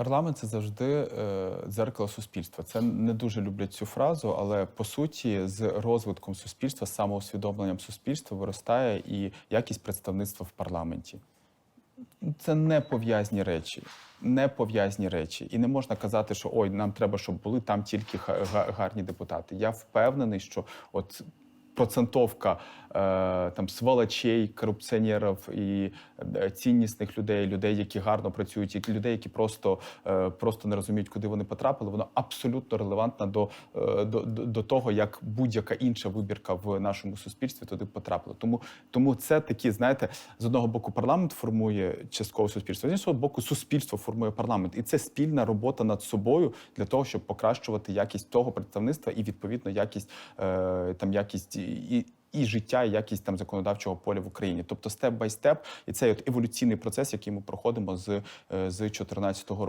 Парламент це завжди е, дзеркало суспільства. Це не дуже люблять цю фразу, але по суті, з розвитком суспільства, з самоусвідомленням суспільства виростає і якість представництва в парламенті. Це не пов'язні речі, не пов'язні речі. І не можна казати, що ой, нам треба, щоб були там тільки га- га- гарні депутати. Я впевнений, що от процентовка е, там сволочей, корупціонерів і е, ціннісних людей, людей, які гарно працюють, які людей, які просто, е, просто не розуміють, куди вони потрапили, воно абсолютно релевантно до, до, до, того, як будь-яка інша вибірка в нашому суспільстві туди потрапила. Тому, тому це такі, знаєте, з одного боку парламент формує частково суспільство, з іншого боку, суспільство формує парламент, і це спільна робота над собою для того, щоб покращувати якість того представництва і відповідно якість там якість і. І життя, і якість там законодавчого поля в Україні, тобто степ бай степ, і цей от еволюційний процес, який ми проходимо з, е, з 2014 року.